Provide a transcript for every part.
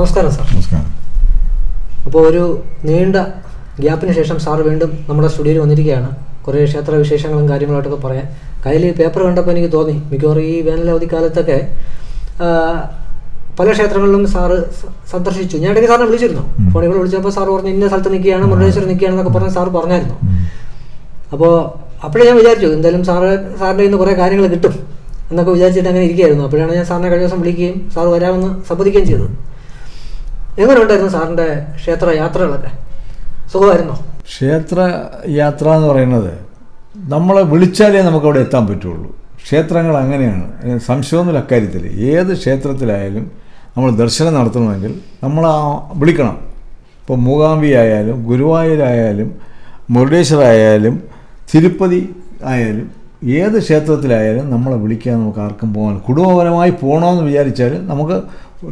നമസ്കാരം സാർ. നമസ്കാരം. അപ്പോൾ ഒരു നീണ്ട ഗ്യാപ്പിന് ശേഷം സാർ വീണ്ടും നമ്മുടെ സ്റ്റുഡിയോയിൽ വന്നിരിക്കുകയാണ്. കുറേ ക്ഷേത്ര വിശേഷങ്ങളും കാര്യങ്ങളായിട്ടൊക്കെ പറയാൻ കയ്യിൽ പേപ്പർ കണ്ടപ്പോൾ എനിക്ക് തോന്നി. മിക്കവാറും ഈ വേനലവധി കാലത്തൊക്കെ പല ക്ഷേത്രങ്ങളിലും സാറ് സന്ദർശിച്ചു. ഞാൻ ഇടയ്ക്ക് സാറിനെ വിളിച്ചിരുന്നു. ഫോണിൽ വിളിച്ചപ്പോൾ സാർ പറഞ്ഞു ഇന്ന സ്ഥലത്ത് നിൽക്കുകയാണ് മുരുടേശ്വരം നിൽക്കുകയാണെന്നൊക്കെ പറഞ്ഞ് സാർ പറഞ്ഞായിരുന്നു. അപ്പോൾ അപ്പോഴേ ഞാൻ വിചാരിച്ചു എന്തായാലും സാറ് സാറിന്റെ ഇന്ന് കുറേ കാര്യങ്ങൾ കിട്ടും എന്നൊക്കെ വിചാരിച്ചിട്ട് അങ്ങനെ ഇരിക്കുകയായിരുന്നു. അപ്പോഴാണ് ഞാൻ സാറിനെ കഴിഞ്ഞ ദിവസം വിളിക്കുകയും സാർ വരാമെന്ന് സമ്മതിക്കുകയും ചെയ്തത്. എങ്ങനെ ഉണ്ടായിരുന്നു സാറിന്റെ ക്ഷേത്ര യാത്രകളൊക്കെ? സുഖമായിരുന്നോ? ക്ഷേത്ര യാത്ര എന്ന് പറയുന്നത് നമ്മളെ വിളിച്ചാലേ നമുക്കവിടെ എത്താൻ പറ്റുള്ളൂ. ക്ഷേത്രങ്ങൾ അങ്ങനെയാണ്. സംശയമൊന്നും അക്കാര്യത്തിൽ. ഏത് ക്ഷേത്രത്തിലായാലും നമ്മൾ ദർശനം നടത്തണമെങ്കിൽ നമ്മൾ ആ വിളിക്കണം. ഇപ്പോൾ മൂകാംബി ആയാലും ഗുരുവായൂരായാലും മുരുടേശ്വരായാലും തിരുപ്പതി ആയാലും ഏത് ക്ഷേത്രത്തിലായാലും നമ്മളെ വിളിക്കാൻ നമുക്ക് ആർക്കും പോകാൻ കുടുംബപരമായി പോകണമെന്ന് വിചാരിച്ചാൽ നമുക്ക്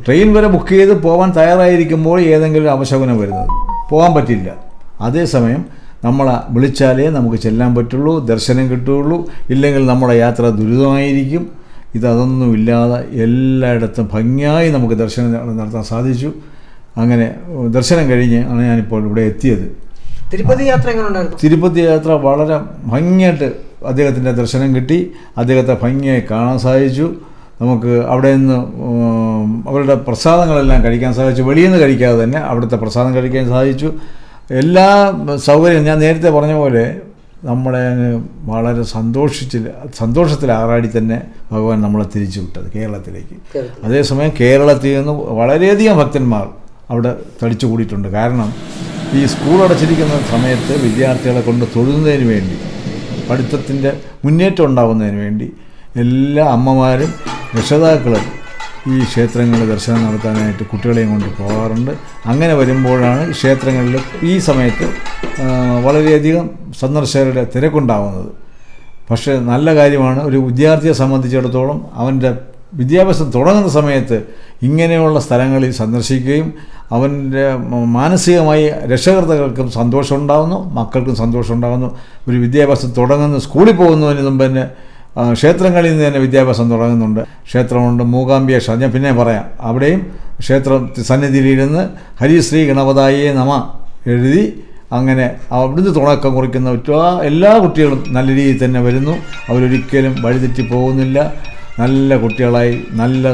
ട്രെയിൻ വരെ ബുക്ക് ചെയ്ത് പോകാൻ തയ്യാറായിരിക്കുമ്പോൾ ഏതെങ്കിലും ഒരു അപശകുനം വരുന്നത്. പോകാൻ പറ്റില്ല. അതേസമയം നമ്മളെ വിളിച്ചാലേ നമുക്ക് ചെല്ലാൻ പറ്റുള്ളൂ ദർശനം കിട്ടുകയുള്ളൂ. ഇല്ലെങ്കിൽ നമ്മുടെ യാത്ര ദുരിതമായിരിക്കും. ഇതൊന്നും ഇല്ലാതെ എല്ലായിടത്തും ഭംഗിയായി നമുക്ക് ദർശനം നടത്താൻ സാധിച്ചു. അങ്ങനെ ദർശനം കഴിഞ്ഞ് ആണ് ഞാനിപ്പോൾ ഇവിടെ എത്തിയത്. തിരുപ്പതി യാത്ര തിരുപ്പതി യാത്ര വളരെ ഭംഗിയായിട്ട് അദ്ദേഹത്തിന്റെ ദർശനം കിട്ടി. അദ്ദേഹത്തെ ഭംഗിയായി കാണാൻ സാധിച്ചു. നമുക്ക് അവിടെ നിന്ന് അവരുടെ പ്രസാദങ്ങളെല്ലാം കഴിക്കാൻ സാധിച്ചു. വെളിയിൽ നിന്ന് കഴിക്കാതെ തന്നെ അവിടുത്തെ പ്രസാദം കഴിക്കാൻ സാധിച്ചു. എല്ലാ സൗകര്യം ഞാൻ നേരത്തെ പറഞ്ഞ പോലെ നമ്മളെ അങ്ങ് വളരെ സന്തോഷിച്ച് സന്തോഷത്തിൽ ആറാടി തന്നെ ഭഗവാൻ നമ്മളെ തിരിച്ചു വിട്ടത് കേരളത്തിലേക്ക്. അതേസമയം കേരളത്തിൽ നിന്ന് വളരെയധികം ഭക്തന്മാർ അവിടെ തടിച്ചു കൂടിയിട്ടുണ്ട്. കാരണം ഈ സ്കൂൾ അടച്ചിരിക്കുന്ന സമയത്ത് വിദ്യാർത്ഥികളെ കൊണ്ട് തൊഴുന്നതിന് വേണ്ടി പഠിത്തത്തിന്റെ മുന്നേറ്റം ഉണ്ടാകുന്നതിന് വേണ്ടി എല്ലാ അമ്മമാരും രക്ഷിതാക്കളും ഈ ക്ഷേത്രങ്ങളിൽ ദർശനം നടത്താനായിട്ട് കുട്ടികളെയും കൊണ്ട് പോകാറുണ്ട്. അങ്ങനെ വരുമ്പോഴാണ് ക്ഷേത്രങ്ങളിൽ ഈ സമയത്ത് വളരെയധികം സന്ദർശകരുടെ തിരക്കുണ്ടാകുന്നത് പക്ഷേ നല്ല കാര്യമാണ് ഒരു വിദ്യാർത്ഥിയെ സംബന്ധിച്ചിടത്തോളം അവന്റെ വിദ്യാഭ്യാസം തുടങ്ങുന്ന സമയത്ത് ഇങ്ങനെയുള്ള സ്ഥലങ്ങളിൽ സന്ദർശിക്കുകയും അവന്റെ മാനസികമായി രക്ഷകർത്താക്കൾക്കും സന്തോഷം ഉണ്ടാകുന്നു മക്കൾക്കും സന്തോഷം ഉണ്ടാകുന്നു ഒരു വിദ്യാഭ്യാസം തുടങ്ങുന്ന സ്കൂളിൽ പോകുന്നതിന് മുമ്പ് തന്നെ ക്ഷേത്രങ്ങളിൽ നിന്ന് തന്നെ വിദ്യാഭ്യാസം തുടങ്ങുന്നുണ്ട്. ക്ഷേത്രമുണ്ട് മൂകാംബിയ ക്ഷേത്രം ഞാൻ പിന്നെ പറയാം. അവിടെയും ക്ഷേത്രം സന്നിധിയിലിരുന്ന് ഹരിശ്രീ ഗണപതായേ നമ എഴുതി അങ്ങനെ അവിടുന്ന് തുടക്കം കുറിക്കുന്ന എല്ലാ കുട്ടികളും നല്ല രീതിയിൽ തന്നെ വരുന്നു. അവരൊരിക്കലും വഴിതെറ്റി പോകുന്നില്ല. നല്ല കുട്ടികളായി നല്ല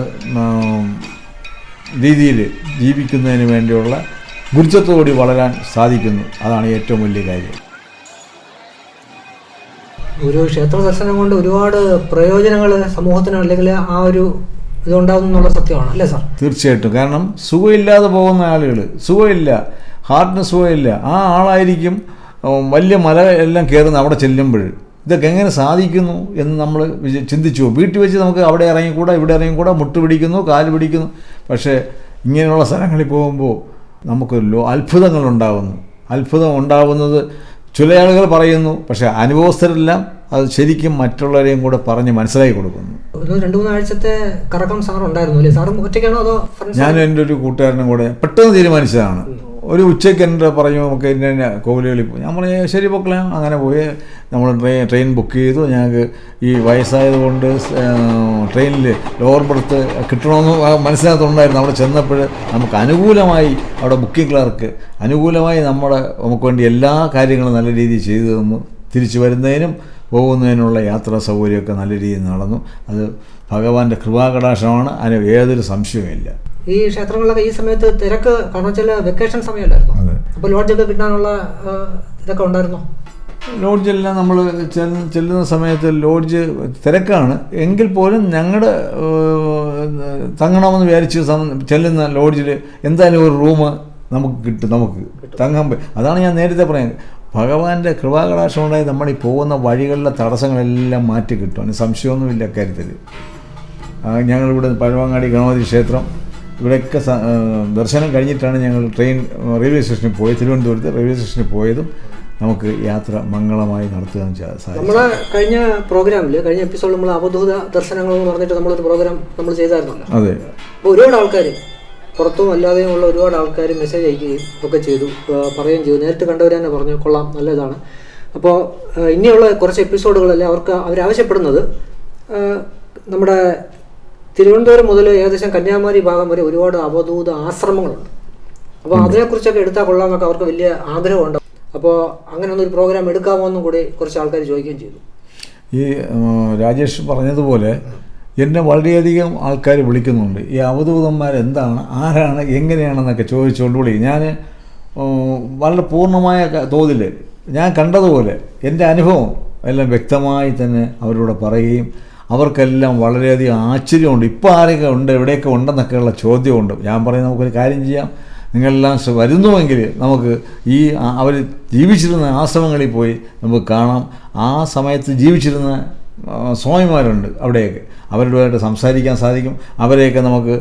രീതിയിൽ ജീവിക്കുന്നതിന് വേണ്ടിയുള്ള ഗുരുത്വത്തോടി വളരാൻ സാധിക്കുന്നു. അതാണ് ഏറ്റവും വലിയ കാര്യം. ഒരു ക്ഷേത്ര ദർശനം കൊണ്ട് ഒരുപാട് പ്രയോജനങ്ങൾ സമൂഹത്തിന് അല്ലെങ്കിൽ ആ ഒരു ഇതുണ്ടാകുന്നു എന്നുള്ള സത്യമാണ് അല്ലേ സാർ? തീർച്ചയായിട്ടും. കാരണം സുഖമില്ലാതെ പോകുന്ന ആളുകൾ സുഖമില്ല ഹാർട്ടിന് സുഖമില്ല ആ ആളായിരിക്കും വലിയ മല എല്ലാം കയറുന്ന അവിടെ ചെല്ലുമ്പോൾ ഇതൊക്കെ എങ്ങനെ സാധിക്കുന്നു എന്ന് നമ്മൾ ചിന്തിച്ചു. വീട്ടിൽ വെച്ച് നമുക്ക് അവിടെ ഇറങ്ങിക്കൂടാ ഇവിടെ ഇറങ്ങിക്കൂടാ മുട്ട് പിടിക്കുന്നു കാൽ പിടിക്കുന്നു. പക്ഷേ ഇങ്ങനെയുള്ള സ്ഥലങ്ങളിൽ പോകുമ്പോൾ നമുക്ക് ഉണ്ടാകുന്നു. അത്ഭുതം ഉണ്ടാകുന്നത് ചില ആളുകൾ പറയുന്നു പക്ഷേ അനുഭവസ്ഥരെല്ലാം അത് ശരിക്കും മറ്റുള്ളവരെയും കൂടെ പറഞ്ഞ് മനസ്സിലാക്കി കൊടുക്കുന്നു. ഒരു രണ്ട് കറക്കം സാർ ഉണ്ടായിരുന്നു അല്ലേ? സാറും ഒറ്റയ്ക്കാണോ അതോ ഞാനും എന്റെ ഒരു കൂട്ടുകാരനും കൂടെ പെട്ടെന്ന് തീരുമാനിച്ചതാണ്. ഒരു ഉച്ചയ്ക്ക് എന്റെ പറഞ്ഞു നമുക്ക് ഇന്ന ഇന്ന കോവിലുകളിൽ പോയി ഞാൻ പറഞ്ഞു ശരി പൊക്കളാം. അങ്ങനെ പോയി. നമ്മൾ ട്രെയിൻ ട്രെയിൻ ബുക്ക് ചെയ്തു. ഞങ്ങൾക്ക് ഈ വയസ്സായതുകൊണ്ട് ട്രെയിനിൽ ലോവർ ബർത്ത് കിട്ടണമെന്ന് മനസ്സിനകത്തുണ്ടായിരുന്നു. അവിടെ ചെന്നപ്പോൾ നമുക്ക് അനുകൂലമായി അവിടെ ബുക്കിംഗ് ക്ലർക്ക് അനുകൂലമായി നമ്മുടെ നമുക്ക് വേണ്ടി എല്ലാ കാര്യങ്ങളും നല്ല രീതിയിൽ ചെയ്തു തന്നു. തിരിച്ചു വരുന്നതിനും പോകുന്നതിനുള്ള യാത്രാ സൗകര്യമൊക്കെ നല്ല രീതിയിൽ നടന്നു. അത് ഭഗവാന്റെ കൃപാകടാശമാണ് അതിന് ഏതൊരു സംശയവുമില്ല. ഈ ക്ഷേത്രങ്ങളിലൊക്കെ ഈ സമയത്ത് തിരക്ക് കാരണം വെച്ചാൽ വെക്കേഷൻ സമയമല്ലായിരുന്നു അപ്പോൾ ലോഡ്ജൊക്കെ കിട്ടാനുള്ള ഇതൊക്കെ ഉണ്ടായിരുന്നോ? ലോഡ്ജെല്ലാം നമ്മൾ ചെല്ലുന്ന സമയത്ത് ലോഡ്ജ് തിരക്കാണ്. എങ്കിൽ പോലും ഞങ്ങളുടെ തങ്ങണമെന്ന് വിചാരിച്ച് ചെല്ലുന്ന ലോഡ്ജിൽ എന്തായാലും ഒരു റൂം നമുക്ക് കിട്ടും നമുക്ക് തങ്ങാൻ അതാണ് ഞാൻ നേരത്തെ പറയാൻ. ഭഗവാന്റെ കൃപാകടാക്ഷം ഉണ്ടായി നമ്മൾ ഈ പോകുന്ന വഴികളിലെ തടസ്സങ്ങളെല്ലാം മാറ്റി കിട്ടും. അതിന് സംശയമൊന്നുമില്ല അക്കാര്യത്തിൽ ആ, ഞങ്ങളിവിടെ പഴവങ്ങാടി ഗണപതി ക്ഷേത്രം ഇവിടെയൊക്കെ ദർശനം കഴിഞ്ഞിട്ടാണ് ഞങ്ങൾ ട്രെയിൻ റെയിൽവേ സ്റ്റേഷനിൽ പോയത്. തിരുവനന്തപുരത്ത് റെയിൽവേ സ്റ്റേഷനിൽ പോയതും നമുക്ക് യാത്ര മംഗളമായി നടത്തുവാൻ സാധിക്കും നമ്മൾ കഴിഞ്ഞ പ്രോഗ്രാമിൽ കഴിഞ്ഞ എപ്പിസോഡിൽ നമ്മൾ അവധൂത ദർശനങ്ങൾ എന്ന് പറഞ്ഞിട്ട് നമ്മളൊരു പ്രോഗ്രാം നമ്മൾ ചെയ്തായിരുന്നല്ലോ. അതെ. അപ്പോൾ ഒരുപാട് ആൾക്കാർ പുറത്തും അല്ലാതെയും ഉള്ള ഒരുപാട് ആൾക്കാർ മെസ്സേജ് അയക്കുകയും ഒക്കെ ചെയ്തു. പറയുകയും ചെയ്തു. നേരിട്ട് കണ്ടവർ തന്നെ പറഞ്ഞു കൊള്ളാം നല്ലതാണ്. അപ്പോൾ ഇനിയുള്ള കുറച്ച് എപ്പിസോഡുകളല്ലേ അവർക്ക് അവരാവശ്യപ്പെടുന്നത് നമ്മുടെ തിരുവനന്തപുരം മുതൽ ഏകദേശം കന്യാകുമാരി ഭാഗം വരെ ഒരുപാട് അവധൂത ആശ്രമങ്ങളുണ്ട്. അപ്പോൾ അതിനെക്കുറിച്ചൊക്കെ എടുത്താൽ കൊള്ളാമെന്നൊക്കെ അവർക്ക് വലിയ ആഗ്രഹമുണ്ട്. അപ്പോൾ അങ്ങനെ ഒന്നൊരു പ്രോഗ്രാം എടുക്കാമോ എന്നും കൂടി കുറച്ച് ആൾക്കാർ ചോദിക്കുകയും ചെയ്തു. ഈ രാജേഷ് പറഞ്ഞതുപോലെ എന്നെ വളരെയധികം ആൾക്കാർ വിളിക്കുന്നുണ്ട്. ഈ അവധൂതന്മാർ എന്താണ് ആരാണ് എങ്ങനെയാണെന്നൊക്കെ ചോദിച്ചുകൊണ്ട് വിളിക്കും. ഞാൻ വളരെ പൂർണമായ തോതിൽ ഞാൻ കണ്ടതുപോലെ എന്റെ അനുഭവം എല്ലാം വ്യക്തമായി തന്നെ അവരോട് പറയുകയും അവർക്കെല്ലാം വളരെയധികം ആശ്ചര്യമുണ്ട്. ഇപ്പോൾ ആരൊക്കെ ഉണ്ട്? എവിടെയൊക്കെ ഉണ്ടെന്നൊക്കെയുള്ള ചോദ്യമുണ്ട്. ഞാൻ പറയും നമുക്കൊരു കാര്യം ചെയ്യാം. നിങ്ങളെല്ലാം വരുന്നുവെങ്കിൽ നമുക്ക് ഈ അവർ ജീവിച്ചിരുന്ന ആശ്രമങ്ങളിൽ പോയി നമുക്ക് കാണാം. ആ സമയത്ത് ജീവിച്ചിരുന്ന സ്വാമിമാരുണ്ട് അവിടെയൊക്കെ. അവരുമായിട്ട് സംസാരിക്കാൻ സാധിക്കും. അവരെയൊക്കെ നമുക്ക്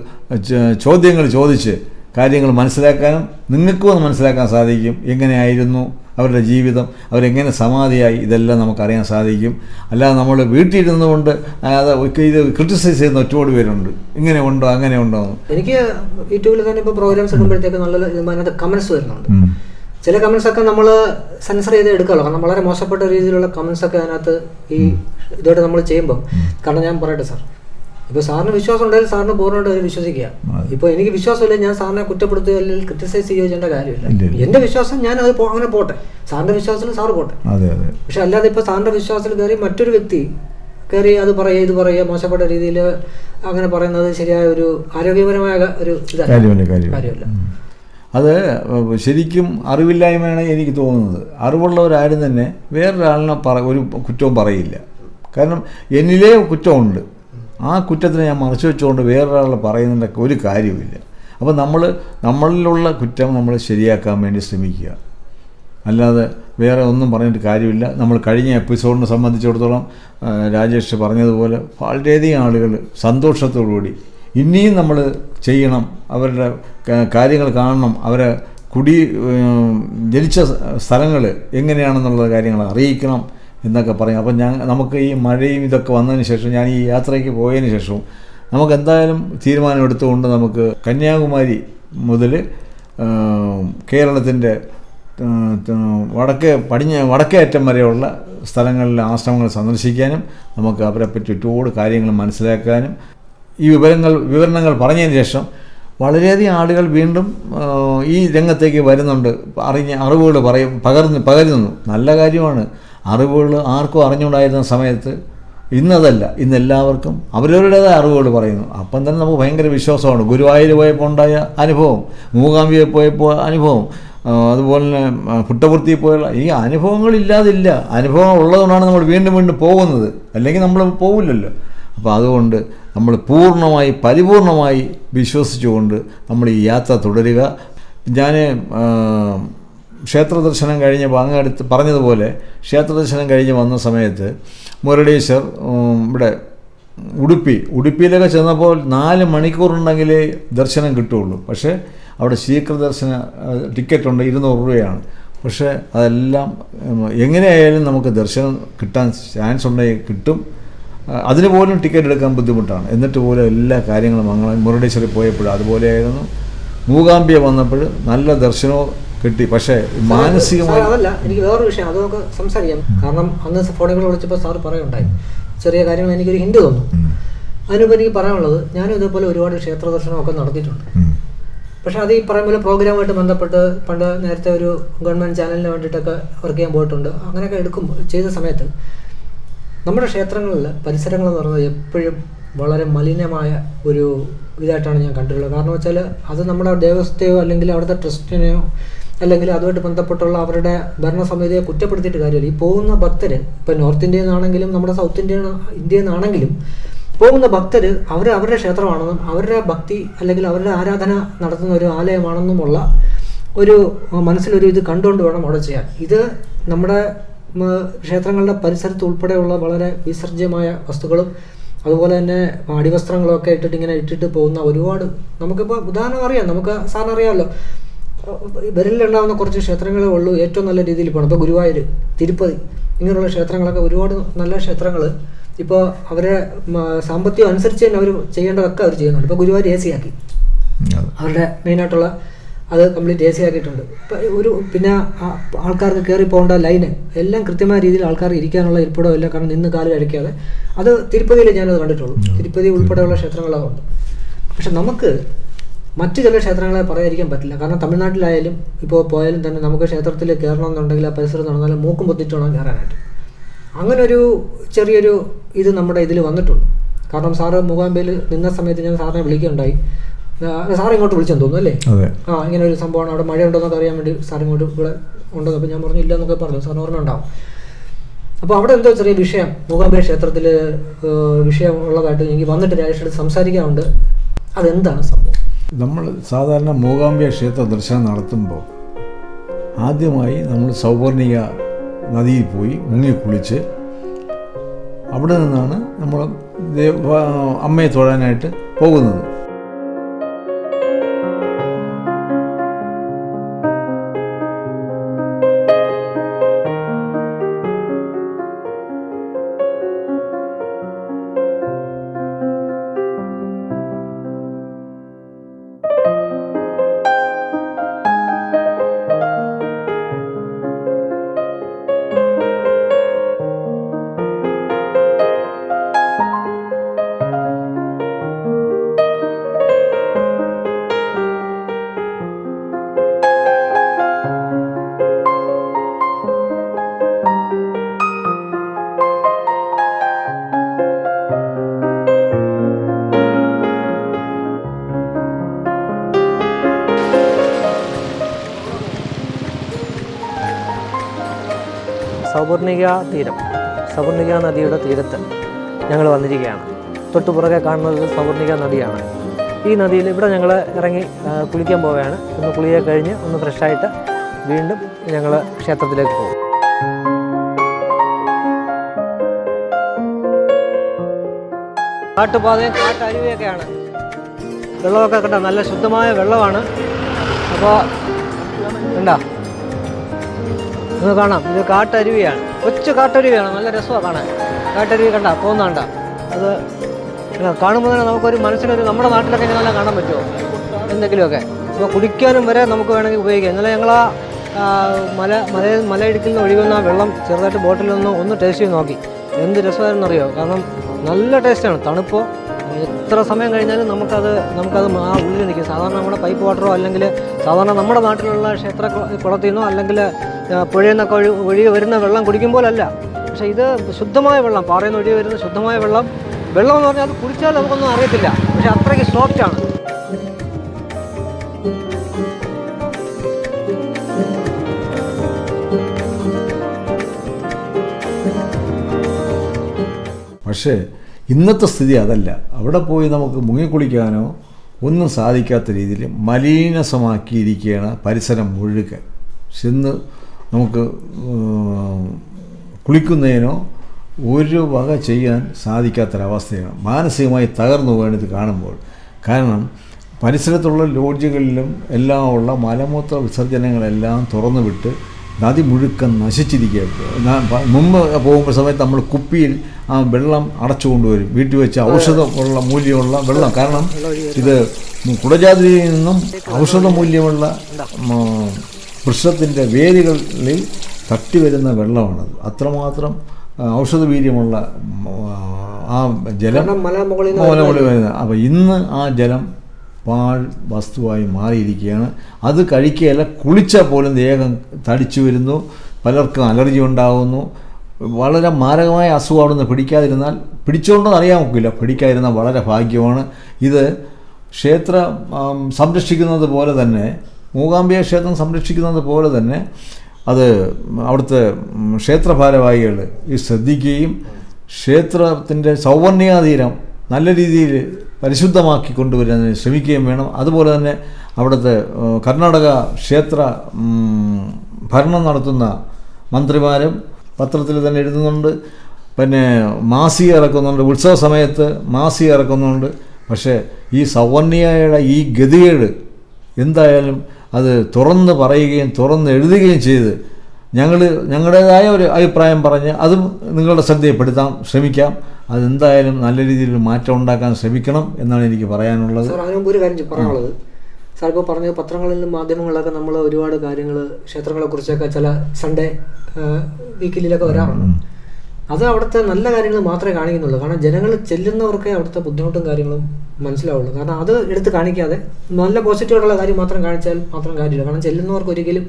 ചോദ്യങ്ങൾ ചോദിച്ച് കാര്യങ്ങൾ മനസ്സിലാക്കാനും നിങ്ങൾക്കും അത് മനസ്സിലാക്കാൻ സാധിക്കും. എങ്ങനെയായിരുന്നു? അവരുടെ ജീവിതം അവരെങ്ങനെ സമാധിയായി ഇതെല്ലാം നമുക്കറിയാൻ സാധിക്കും. അല്ലാതെ നമ്മൾ വീട്ടിൽ ഇരുന്നുകൊണ്ട് അത് ഇത് ക്രിട്ടിസൈസ് ചെയ്യുന്ന ഒറ്റപാട് പേരുണ്ട്. ഇങ്ങനെ ഉണ്ടോ അങ്ങനെ ഉണ്ടോ? എനിക്ക് യൂട്യൂബിൽ തന്നെ ഇപ്പോൾ പ്രോഗ്രാംസ് ഇടുമ്പോഴത്തേക്ക് നല്ല അതിനകത്ത് കമൻസ് വരുന്നുണ്ട്. ചില കമൻസ് ഒക്കെ നമ്മൾ സെൻസർ ചെയ്ത് എടുക്കാമല്ലോ കാരണം വളരെ മോശപ്പെട്ട രീതിയിലുള്ള കമൻസ് ഒക്കെ അതിനകത്ത് ഈ ഇതോടെ നമ്മൾ ചെയ്യുമ്പോൾ കാരണം ഞാൻ പറയട്ടെ സാർ ഇപ്പോൾ സാറിന് വിശ്വാസം ഉണ്ടെങ്കിൽ സാറിന് പൂർണമായിട്ട് അവർ വിശ്വസിക്കുക. ഇപ്പോൾ എനിക്ക് വിശ്വാസമില്ല ഞാൻ സാറിനെ കുറ്റപ്പെടുത്തുകയോ അല്ലെങ്കിൽ ക്രിറ്റിസൈസ് ചെയ്യുകയോ ചെയ്യേണ്ട കാര്യമില്ല. എന്റെ വിശ്വാസം ഞാൻ അത് അങ്ങനെ പോട്ടെ. സാറിന്റെ വിശ്വാസത്തിൽ സാറ് പോട്ടെ. അതെ അതെ. പക്ഷെ അല്ലാതെ ഇപ്പോൾ സാറിന്റെ വിശ്വാസത്തിൽ കയറി മറ്റൊരു വ്യക്തി കയറി അത് പറയുക ഇത് പറയുക മോശപ്പെട്ട രീതിയിൽ അങ്ങനെ പറയുന്നത് ശരിയായ ഒരു ആരോഗ്യപരമായ ഒരു കാര്യമല്ല അത് ശരിക്കും അറിവില്ലായ്മയാണ് എനിക്ക് തോന്നുന്നത്. അറിവുള്ളവരാരും തന്നെ വേറൊരാളിനെ പറ ഒരു കുറ്റവും പറയില്ല. കാരണം എന്നിലേ കുറ്റമുണ്ട്. ആ കുറ്റത്തിനെ ഞാൻ മറച്ചു വെച്ചുകൊണ്ട് വേറൊരാൾ പറയുന്നതിന്റെ ഒരു കാര്യവുമില്ല. അപ്പോൾ നമ്മൾ നമ്മളിലുള്ള കുറ്റം നമ്മൾ ശരിയാക്കാൻ വേണ്ടി ശ്രമിക്കുക. അല്ലാതെ വേറെ ഒന്നും പറഞ്ഞിട്ട് കാര്യമില്ല. നമ്മൾ കഴിഞ്ഞ എപ്പിസോഡിനെ സംബന്ധിച്ചിടത്തോളം രാജേഷ് പറഞ്ഞതുപോലെ വളരെയധികം ആളുകൾ സന്തോഷത്തോടുകൂടി ഇനിയും നമ്മൾ ചെയ്യണം അവരുടെ കാര്യങ്ങൾ കാണണം അവരെ കുടി ജനിച്ച സ്ഥലങ്ങൾ എങ്ങനെയാണെന്നുള്ള കാര്യങ്ങൾ അറിയിക്കണം എന്നൊക്കെ പറയും. അപ്പം ഞാൻ നമുക്ക് ഈ മഴയും ഇതൊക്കെ വന്നതിന് ശേഷം ഞാൻ ഈ യാത്രയ്ക്ക് പോയതിന് ശേഷവും നമുക്ക് എന്തായാലും തീരുമാനമെടുത്തുകൊണ്ട് നമുക്ക് കന്യാകുമാരി മുതൽ കേരളത്തിന്റെ വടക്കേ പടിഞ്ഞ വടക്കേ അറ്റം വരെയുള്ള സ്ഥലങ്ങളിലെ ആശ്രമങ്ങൾ സന്ദർശിക്കാനും നമുക്ക് അവരെപ്പറ്റി ചുറ്റോട് കാര്യങ്ങൾ മനസ്സിലാക്കാനും ഈ വിവരങ്ങൾ വിവരണങ്ങൾ പറഞ്ഞതിന് ശേഷം വളരെയധികം ആളുകൾ വീണ്ടും ഈ രംഗത്തേക്ക് വരുന്നുണ്ട്. അറിഞ്ഞ അറിവുകൾ പറയും പകർന്ന് പകരുന്നു. നല്ല കാര്യമാണ്. അറിവുകൾ ആർക്കും അറിഞ്ഞുകൊണ്ടായിരുന്ന സമയത്ത് ഇന്നതല്ല ഇന്ന് എല്ലാവർക്കും അവരവരുടേതായ അറിവുകൾ പറയുന്നു. അപ്പം തന്നെ നമുക്ക് ഭയങ്കര വിശ്വാസമാണ്. ഗുരുവായൂർ പോയപ്പോൾ ഉണ്ടായ അനുഭവം മൂകാംബിയെ പോയപ്പോൾ അനുഭവം അതുപോലെ തന്നെ പുട്ടപുർത്തി പോയുള്ള ഈ അനുഭവങ്ങളില്ലാതില്ല. അനുഭവം ഉള്ളതുകൊണ്ടാണ് നമ്മൾ വീണ്ടും വീണ്ടും പോകുന്നത്. അല്ലെങ്കിൽ നമ്മൾ പോകില്ലല്ലോ അപ്പോൾ അതുകൊണ്ട് നമ്മൾ പൂർണമായി പരിപൂർണമായി വിശ്വസിച്ചുകൊണ്ട് നമ്മൾ ഈ യാത്ര തുടരുക. ഞാൻ ക്ഷേത്ര ദർശനം കഴിഞ്ഞ് അങ്ങ് പറഞ്ഞതുപോലെ ക്ഷേത്ര ദർശനം കഴിഞ്ഞ് വന്ന സമയത്ത് മുരളീശ്വർ ഇവിടെ ഉടുപ്പി ഉടുപ്പിയിലൊക്കെ ചെന്നപ്പോൾ നാല് മണിക്കൂറുണ്ടെങ്കിലേ ദർശനം കിട്ടുള്ളൂ പക്ഷേ അവിടെ ശീഘ്ര ദർശന ടിക്കറ്റ് ഉണ്ട് ഇരുന്നൂറ് രൂപയാണ്. പക്ഷേ അതെല്ലാം എങ്ങനെയായാലും നമുക്ക് ദർശനം കിട്ടാൻ ചാൻസ് ഉണ്ടെങ്കിൽ കിട്ടും. അതിന് പോലും ടിക്കറ്റ് എടുക്കാൻ ബുദ്ധിമുട്ടാണ്. എന്നിട്ട് പോലും എല്ലാ കാര്യങ്ങളും മംഗളം മുരുടേശ്വരി പോയപ്പോഴും അതുപോലെയായിരുന്നു. മൂകാംബിയ വന്നപ്പോൾ നല്ല ദർശനവും കിട്ടി. പക്ഷേ മാനസികമായി അതല്ല എനിക്ക് വേറൊരു വിഷയം. അത് നമുക്ക് സംസാരിക്കാം കാരണം അന്ന് ഫോണിൽ വിളിച്ചപ്പോൾ സാർ പറയുണ്ടായി. ചെറിയ കാര്യങ്ങൾ എനിക്കൊരു ഹിന്റ് തോന്നും. അതിനിപ്പോൾ എനിക്ക് പറയാനുള്ളത് ഞാനും ഇതേപോലെ ഒരുപാട് ക്ഷേത്ര ദർശനമൊക്കെ നടത്തിയിട്ടുണ്ട്. പക്ഷെ അത് ഈ പറയുന്ന പോലെ പ്രോഗ്രാമായിട്ട് ബന്ധപ്പെട്ട് പണ്ട് നേരത്തെ ഒരു ഗവൺമെന്റ് ചാനലിന് വേണ്ടിയിട്ടൊക്കെ വർക്ക് ചെയ്യാൻ പോയിട്ടുണ്ട്. അങ്ങനെയൊക്കെ എടുക്കുമ്പോൾ ചെയ്ത സമയത്ത് നമ്മുടെ ക്ഷേത്രങ്ങളിൽ പരിസരങ്ങൾ എന്ന് പറയുന്നത് എപ്പോഴും വളരെ മലിനമായ ഒരു ഇതായിട്ടാണ് ഞാൻ കണ്ടിട്ടുള്ളത്. കാരണം വെച്ചാൽ അത് നമ്മുടെ ദേവസ്ഥയോ അല്ലെങ്കിൽ അവിടുത്തെ ട്രസ്റ്റിനെയോ അല്ലെങ്കിൽ അതുമായിട്ട് ബന്ധപ്പെട്ടുള്ള അവരുടെ ഭരണസമിതിയെ കുറ്റപ്പെടുത്തിയിട്ട് കാര്യമില്ല. ഈ പോകുന്ന ഭക്തർ ഇപ്പം നോർത്ത് ഇന്ത്യയിൽ നിന്നാണെങ്കിലും നമ്മുടെ സൗത്ത് ഇന്ത്യ ഇന്ത്യയിൽ നിന്നാണെങ്കിലും പോകുന്ന ഭക്തർ അവർ അവരുടെ ക്ഷേത്രമാണെന്നും അവരുടെ ഭക്തി അല്ലെങ്കിൽ അവരുടെ ആരാധന നടത്തുന്ന ഒരു ആലയമാണെന്നുമുള്ള ഒരു മനസ്സിലൊരു ഇത് കണ്ടുകൊണ്ട് വേണം അവിടെ ചെയ്യാൻ. ഇത് നമ്മുടെ ക്ഷേത്രങ്ങളുടെ പരിസരത്ത് ഉൾപ്പെടെയുള്ള വളരെ വിസർജ്യമായ വസ്തുക്കളും അതുപോലെ തന്നെ അടിവസ്ത്രങ്ങളൊക്കെ ഇട്ടിട്ട് ഇങ്ങനെ ഇട്ടിട്ട് പോകുന്ന ഒരുപാട് നമുക്കിപ്പോൾ ഉദാഹരണം അറിയാം. നമുക്ക് സാറിന് അറിയാമല്ലോ. വിരലിലുണ്ടാകുന്ന കുറച്ച് ക്ഷേത്രങ്ങളേ ഉള്ളൂ. ഏറ്റവും നല്ല രീതിയിൽ പോകണം ഇപ്പോൾ ഗുരുവായൂർ തിരുപ്പതി ഇങ്ങനെയുള്ള ക്ഷേത്രങ്ങളൊക്കെ ഒരുപാട് നല്ല ക്ഷേത്രങ്ങൾ ഇപ്പോൾ അവരെ സാമ്പത്തികം അനുസരിച്ച് തന്നെ അവർ ചെയ്യേണ്ടതൊക്കെ അവർ ചെയ്യുന്നുണ്ട്. ഇപ്പോൾ ഗുരുവായൂർ എ സി ആക്കി. അവരുടെ മെയിനായിട്ടുള്ള അത് കംപ്ലീറ്റ് എ സി ആക്കിയിട്ടുണ്ട്. ഇപ്പം ഒരു പിന്നെ ആൾക്കാർക്ക് കയറി പോകേണ്ട ലൈന് എല്ലാം കൃത്യമായ രീതിയിൽ ആൾക്കാർ ഇരിക്കാനുള്ള ഇരിപ്പിടം എല്ലാം കാരണം നിന്ന് കാൽ കഴിക്കാതെ അത് തിരുപ്പതിയിൽ ഞാനത് കണ്ടിട്ടുള്ളൂ. തിരുപ്പതി ഉൾപ്പെടെയുള്ള ക്ഷേത്രങ്ങളൊക്കെ ഉണ്ട് പക്ഷെ നമുക്ക് മറ്റു ചില ക്ഷേത്രങ്ങളെ പറയാതിരിക്കാൻ പറ്റില്ല. കാരണം തമിഴ്നാട്ടിലായാലും ഇപ്പോൾ പോയാലും തന്നെ നമുക്ക് ക്ഷേത്രത്തിൽ കയറണമെന്നുണ്ടെങ്കിൽ ആ പരിസരം നടന്നാലും മൂക്കും പൊത്തിട്ട് വേണം കയറാനായിട്ട്. അങ്ങനൊരു ചെറിയൊരു ഇത് നമ്മുടെ ഇതിൽ വന്നിട്ടുണ്ട്. കാരണം സാറ് മൂകാംബയിൽ നിന്ന സമയത്ത് ഞാൻ സാറിനെ വിളിക്കുകയുണ്ടായി. സാർ ഇങ്ങോട്ട് വിളിച്ചെന്ന് തോന്നുന്നു അല്ലേ? ആ ഇങ്ങനെ ഒരു സംഭവമാണ്. അവിടെ മഴ ഉണ്ടോന്നൊക്കെ അറിയാൻ വേണ്ടി സാർ ഇങ്ങോട്ട് ഇവിടെ ഉണ്ടെന്ന് അപ്പോൾ ഞാൻ പറഞ്ഞു ഇല്ല എന്നൊക്കെ പറഞ്ഞു. സാറിന് ഓർമ്മ ഉണ്ടാവും. അപ്പോൾ അവിടെ എന്തോ ചെറിയ വിഷയം. മൂകാംബിക ക്ഷേത്രത്തിൽ വിഷയം ഉള്ളതായിട്ട് എനിക്ക് വന്നിട്ട് രാജേഷ് സംസാരിക്കാറുണ്ട്. അതെന്താണ് സംഭവം? നമ്മൾ സാധാരണ മൂകാംബിക ക്ഷേത്ര ദർശനം നടത്തുമ്പോൾ ആദ്യമായി നമ്മൾ സൗവർണിക നദിയിൽ പോയി മുങ്ങി കുളിച്ച് അവിടെ നിന്നാണ് നമ്മൾ ദേവ അമ്മയെ തൊഴാനായിട്ട് പോകുന്നത്. സൗവർണിക തീരം സൗവർണിക നദിയുടെ തീരത്ത് ഞങ്ങൾ വന്നിരിക്കുകയാണ്. തൊട്ടു പുറകെ കാണുന്നത് സൗവർണിക നദിയാണ്. ഈ നദിയിൽ ഇവിടെ ഞങ്ങൾ ഇറങ്ങി കുളിക്കാൻ പോവുകയാണ്. ഒന്ന് കുളിയെ കഴിഞ്ഞ് ഒന്ന് ഫ്രഷായിട്ട് വീണ്ടും ഞങ്ങൾ ക്ഷേത്രത്തിലേക്ക് പോകും. കാട്ടുപാതയും കാട്ടരുവിയൊക്കെയാണ്. വെള്ളമൊക്കെ കണ്ട നല്ല ശുദ്ധമായ വെള്ളമാണ്. അപ്പോൾ കണ്ടോ? ഒന്ന് കാണാം. ഇത് കാട്ടരുവിയാണ്. കൊച്ചു കാട്ടരുവിയാണ്. നല്ല രസമാണ് കാണാൻ. കാട്ടരുവി കണ്ട പോകുന്നാണ്ട അത് കാണുമ്പോൾ തന്നെ നമുക്കൊരു മനസ്സിലൊരു നമ്മുടെ നാട്ടിലൊക്കെ ഇങ്ങനെ നല്ല കാണാൻ പറ്റുമോ? എന്തെങ്കിലുമൊക്കെ. ഇപ്പോൾ കുടിക്കാനും വരെ നമുക്ക് വേണമെങ്കിൽ ഉപയോഗിക്കാം. ഇന്നലെ ഞങ്ങൾ ആ മല മല മലയിടുക്കിൽ നിന്ന് ഒഴുകുന്ന വെള്ളം ചെറുതായിട്ട് ബോട്ടിൽ നിന്ന് ഒന്ന് ടേസ്റ്റ് ചെയ്ത് നോക്കി. എന്ത് രസമായിരുന്നു അറിയോ? കാരണം നല്ല ടേസ്റ്റാണ്. തണുപ്പോ എത്ര സമയം കഴിഞ്ഞാലും നമുക്കത് നമുക്കത് ആ ഉള്ളിൽ നിൽക്കും. സാധാരണ നമ്മുടെ പൈപ്പ് വാട്ടറോ അല്ലെങ്കിൽ സാധാരണ നമ്മുടെ നാട്ടിലുള്ള ക്ഷേത്ര കുളത്തിൽ നിന്നോ അല്ലെങ്കിൽ പുഴയിൽ നിന്നൊക്കെ ഒഴി ഒഴുകി വരുന്ന വെള്ളം കുടിക്കുമ്പോഴല്ല പക്ഷേ ഇത് ശുദ്ധമായ വെള്ളം പാറയിൽ നിന്ന് ഒഴുകി വരുന്ന ശുദ്ധമായ വെള്ളം. വെള്ളം എന്ന് പറഞ്ഞാൽ അത് കുടിച്ചാൽ നമുക്കൊന്നും അറിയത്തില്ല. പക്ഷെ അത്രയ്ക്ക് സോഫ്റ്റാണ് പക്ഷേ ഇന്നത്തെ സ്ഥിതി അതല്ല. അവിടെ പോയി നമുക്ക് മുങ്ങിക്കുളിക്കാനോ ഒന്നും സാധിക്കാത്ത രീതിയിൽ മലീനസമാക്കിയിരിക്കുകയാണ് പരിസരം മുഴുവൻ ചെന്ന് നമുക്ക് കുളിക്കുന്നതിനോ ഒരു വക ചെയ്യാൻ സാധിക്കാത്തൊരവസ്ഥയാണ്. മാനസികമായി തകർന്നു പോവാണ് ഇത് കാണുമ്പോൾ. കാരണം പരിസരത്തുള്ള ലോഡ്ജുകളിലും എല്ലാം ഉള്ള മലമൂത്ര വിസർജനങ്ങളെല്ലാം തുറന്നു വിട്ട് നദി മുഴുക്കൻ നശിച്ചിരിക്കുക മുമ്പ് പോകുമ്പോൾ സമയത്ത് നമ്മൾ കുപ്പിയിൽ ആ വെള്ളം അടച്ചു കൊണ്ടുവരും. വീട്ടിൽ വെച്ച് ഔഷധമുള്ള മൂല്യമുള്ള വെള്ളം. കാരണം ഇത് കുടജാതിരിയിൽ നിന്നും ഔഷധ മൂല്യമുള്ള വൃക്ഷത്തിന്റെ വേരുകളിൽ തട്ടി വരുന്ന വെള്ളമാണത് അത്രമാത്രം ഔഷധവീര്യമുള്ള ഔഷധ വീര്യമുള്ള ആ ജലം മലമുകളിൽ മല മുകളിൽ വരുന്നത്. അപ്പോൾ ഇന്ന് ആ ജലം പാൽ വസ്തുവായി മാറിയിരിക്കുകയാണ്. അത് കഴിക്കുകയല്ല കുളിച്ചാൽ പോലും ദേഹം തടിച്ചു വരുന്നു പലർക്കും അലർജി ഉണ്ടാകുന്നു വളരെ മാരകമായ അസുഖം അവിടെ നിന്ന് പിടിക്കാതിരുന്നാൽ പിടിച്ചുകൊണ്ടെന്ന് അറിയാൻ നോക്കില്ല പിടിക്കാതിരുന്നാൽ വളരെ ഭാഗ്യമാണ്. ഇത് ക്ഷേത്ര സംരക്ഷിക്കുന്നത് പോലെ തന്നെ മൂകാംബിക ക്ഷേത്രം സംരക്ഷിക്കുന്നത് പോലെ തന്നെ അത് അവിടുത്തെ ക്ഷേത്രഭാരവാഹികൾ ക്ഷേത്ര ഭാരവാഹികൾ ഈ ശ്രദ്ധിക്കുകയും ക്ഷേത്രത്തിന്റെ സൗവർണികാതീരം നല്ല രീതിയിൽ പരിശുദ്ധമാക്കി കൊണ്ടുവരാൻ ശ്രമിക്കുകയും വേണം. അതുപോലെ തന്നെ അവിടുത്തെ കർണാടക ക്ഷേത്ര ഭരണം നടത്തുന്ന മന്ത്രിമാരും പത്രത്തിൽ തന്നെ എഴുതുന്നുണ്ട്. പിന്നെ മാസിക ഇറക്കുന്നുണ്ട്. ഉത്സവ സമയത്ത് മാസിക ഇറക്കുന്നുണ്ട്. പക്ഷേ ഈ സൗവർണികയുടെ ഈ ഗതികേട് എന്തായാലും അത് തുറന്ന് പറയുകയും തുറന്ന് എഴുതുകയും ചെയ്ത് ഞങ്ങൾ ഞങ്ങളുടേതായ ഒരു അഭിപ്രായം പറഞ്ഞ് അതും നിങ്ങളുടെ ശ്രദ്ധയിൽപ്പെടുത്താൻ ശ്രമിക്കാം. അതെന്തായാലും നല്ല രീതിയിൽ മാറ്റം ഉണ്ടാക്കാൻ ശ്രമിക്കണം എന്നാണ് എനിക്ക് പറയാനുള്ളത്. ഒരു കാര്യം പറയാനുള്ളത്. സാർ ഇപ്പോൾ പറഞ്ഞ പത്രങ്ങളിലും മാധ്യമങ്ങളിലൊക്കെ നമ്മൾ ഒരുപാട് കാര്യങ്ങൾ ക്ഷേത്രങ്ങളെ കുറിച്ചൊക്കെ ചില സൺഡേ വീക്കിലൊക്കെ വരാറുണ്ട്. അത് അവിടുത്തെ നല്ല കാര്യങ്ങൾ മാത്രമേ കാണിക്കുന്നുള്ളൂ. കാരണം ജനങ്ങൾ ചെല്ലുന്നവർക്കേ അവിടുത്തെ ബുദ്ധിമുട്ടും കാര്യങ്ങളും മനസ്സിലാവുള്ളൂ. കാരണം അത് എടുത്ത് കാണിക്കാതെ നല്ല പോസിറ്റീവായിട്ടുള്ള കാര്യം മാത്രം കാണിച്ചാൽ മാത്രം കാര്യമില്ല. കാരണം ചെല്ലുന്നവർക്ക് ഒരിക്കലും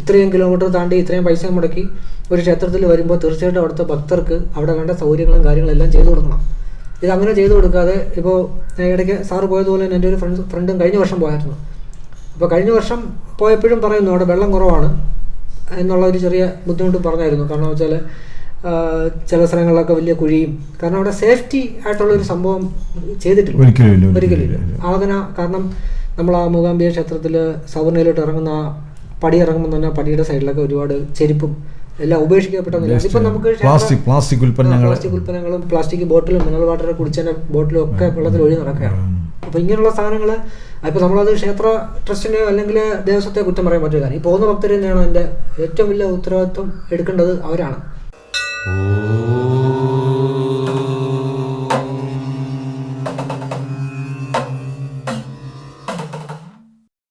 ഇത്രയും കിലോമീറ്റർ താണ്ടി ഇത്രയും പൈസ മുടക്കി ഒരു ക്ഷേത്രത്തിൽ വരുമ്പോൾ തീർച്ചയായിട്ടും അവിടുത്തെ ഭക്തർക്ക് അവിടെ വേണ്ട സൗകര്യങ്ങളും കാര്യങ്ങളും എല്ലാം ചെയ്തു കൊടുക്കണം. ഇത് അങ്ങനെ ചെയ്തു കൊടുക്കാതെ ഇപ്പോൾ ഇടയ്ക്ക് സാറ് പോയതുപോലെ തന്നെ എന്റെ ഒരു ഫ്രണ്ട് ഫ്രണ്ടും കഴിഞ്ഞ വർഷം പോയായിരുന്നു. അപ്പോൾ കഴിഞ്ഞ വർഷം പോയപ്പോഴും പറയുന്നു അവിടെ വെള്ളം കുറവാണ് എന്നുള്ള ഒരു ചെറിയ ബുദ്ധിമുട്ട് പറഞ്ഞായിരുന്നു. കാരണം വെച്ചാൽ ചില സ്ഥലങ്ങളിലൊക്കെ വലിയ കുഴിയും. കാരണം അവിടെ സേഫ്റ്റി ആയിട്ടുള്ള ഒരു സംഭവം ചെയ്തിട്ടില്ല. ഒരിക്കലും ആകന കാരണം നമ്മൾ ആ മൂകാംബിക ക്ഷേത്രത്തിൽ സവർണയിലോട്ട് ഇറങ്ങുന്ന ആ പടി ഇറങ്ങുമ്പോൾ തന്നെ പടിയുടെ സൈഡിലൊക്കെ ഒരുപാട് ചെരുപ്പും എല്ലാം ഉപേക്ഷിക്കപ്പെട്ട നിലയിൽ ഇപ്പം നമുക്ക് പ്ലാസ്റ്റിക് പ്ലാസ്റ്റിക് ഉൽപ്പന്നങ്ങൾ പ്ലാസ്റ്റിക് ഉൽപ്പന്നങ്ങളും പ്ലാസ്റ്റിക് ബോട്ടിലും മിനറൽ വാട്ടർ കുടിച്ചതിന്റെ ബോട്ടിലും ഒക്കെ വെള്ളത്തിൽ ഒഴി നടക്കുകയാണ്. അപ്പൊ ഇങ്ങനെയുള്ള സാധനങ്ങൾ ഇപ്പൊ നമ്മളത് ക്ഷേത്ര ട്രസ്റ്റിനെയോ അല്ലെങ്കിൽ ദേവസ്വത്തെ കുറ്റം പറയാൻ പറ്റില്ല ഈ പോകുന്ന ഭക്തർ തന്നെയാണ് അതിന്റെ ഏറ്റവും വലിയ ഉത്തരവാദിത്വം എടുക്കേണ്ടത് അവരാണ്. Oh.